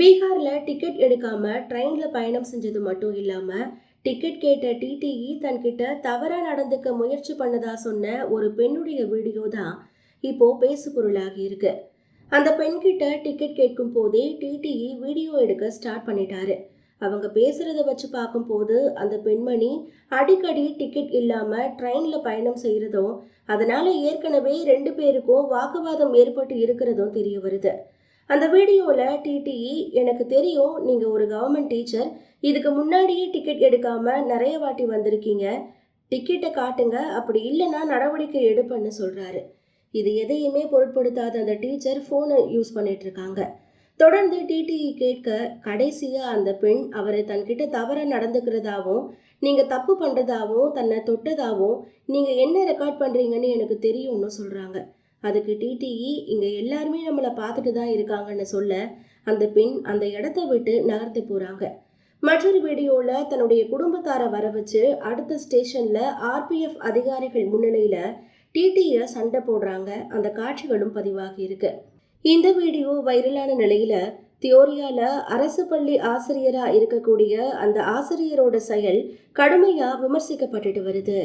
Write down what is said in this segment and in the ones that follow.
பீகாரில் டிக்கெட் எடுக்காம ட்ரெயினில் பயணம் செஞ்சது மட்டும் இல்லாமல் டிக்கெட் கேட்ட டிடிஇ தன்கிட்ட தவறாக நடந்துக்க முயற்சி பண்ணதா சொன்ன ஒரு பெண்ணுடைய வீடியோ தான் இப்போ பேசுபொருளாகி இருக்கு. அந்த பெண்கிட்ட டிக்கெட் கேட்கும் போதே டிடிஇ வீடியோ எடுக்க ஸ்டார்ட் பண்ணிட்டாரு. அவங்க பேசுறத வச்சு பார்க்கும்போது அந்த பெண்மணி அடிக்கடி டிக்கெட் இல்லாமல் ட்ரெயினில் பயணம் செய்கிறதும் அதனால ஏற்கனவே ரெண்டு பேருக்கும் வாக்குவாதம் ஏற்பட்டு இருக்கிறதும் தெரிய வருது. அந்த வீடியோவில் டிடிஇ எனக்கு தெரியும் நீங்கள் ஒரு கவர்மெண்ட் டீச்சர் இதுக்கு முன்னாடியே டிக்கெட் எடுக்காமல் நிறைய வாட்டி வந்திருக்கீங்க. டிக்கெட்டை காட்டுங்க. அப்படி இல்லைன்னா நடவடிக்கை எடுப்பேன்னு சொல்கிறாரு இது எதையுமே பொருட்படுத்தாத அந்த டீச்சர் ஃபோனை யூஸ் பண்ணிகிட்ருக்காங்க இருக்காங்க. தொடர்ந்து டிடிஇ கேட்க கடைசியாக அந்த பெண் அவரை தன்கிட்ட தவற நடந்துக்கிறதாவும் நீங்கள் தப்பு பண்ணுறதாவும் தன்னை தொட்டதாகவும் நீங்கள் என்ன ரெக்கார்ட் பண்ணுறீங்கன்னு எனக்கு தெரியும்னு சொல்கிறாங்க அதுக்கு டிடிஇ இங்கே எல்லாருமே நம்மளை பார்த்துட்டு தான் இருக்காங்கன்னு சொல்ல அந்த பெண் அந்த இடத்த விட்டு நகர்த்து போகிறாங்க மற்றொரு வீடியோவில் தன்னுடைய குடும்பத்தாரை வர வச்சு அடுத்த ஸ்டேஷனில் ஆர்பிஎஃப் அதிகாரிகள் முன்னிலையில் டிடியை சண்டை போடுறாங்க. அந்த காட்சிகளும் பதிவாகி இருக்கு. இந்த வீடியோ வைரலான நிலையில் தியோரியால அரசு பள்ளி ஆசிரியரா இருக்கக்கூடிய அந்த ஆசிரியரோட செயல் கடுமையா விமர்சிக்கப்பட்டுட்டு வருது.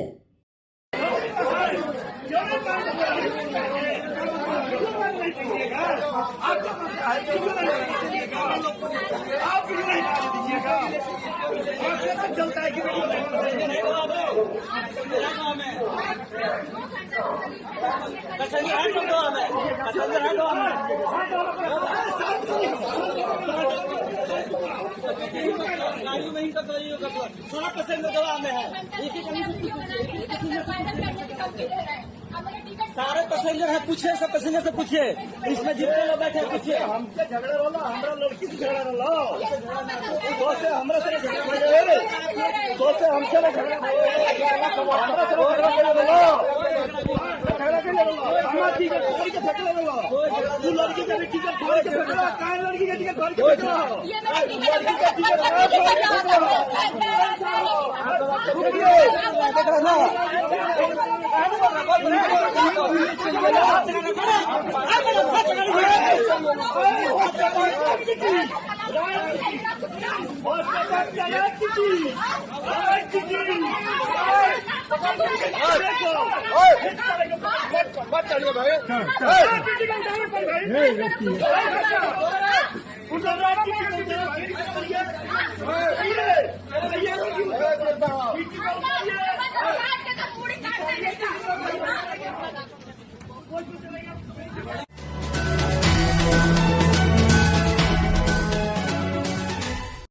चलता है में है सारे पैसेंजर है पूछे सब पैसेंजर से पूछिए। इसमें जितने लोग बैठे पूछिए। हमसे झगड़ा वाला हमारा लड़की से झगड़ा रोलो दोस्त से हमरा से झगड़ा रे दोस्त से हमसे ना झगड़ा हमरा से झगड़ा रोलो झगड़ा के रोलो हमारा ठीक है कोई के झगड़ा रोलो तू लड़की का भी टिकट फाड़ के झगड़ा काहे लड़की का टिकट फाड़ के झगड़ा लड़की का टिकट देख रहा ना मत चलिए Hey,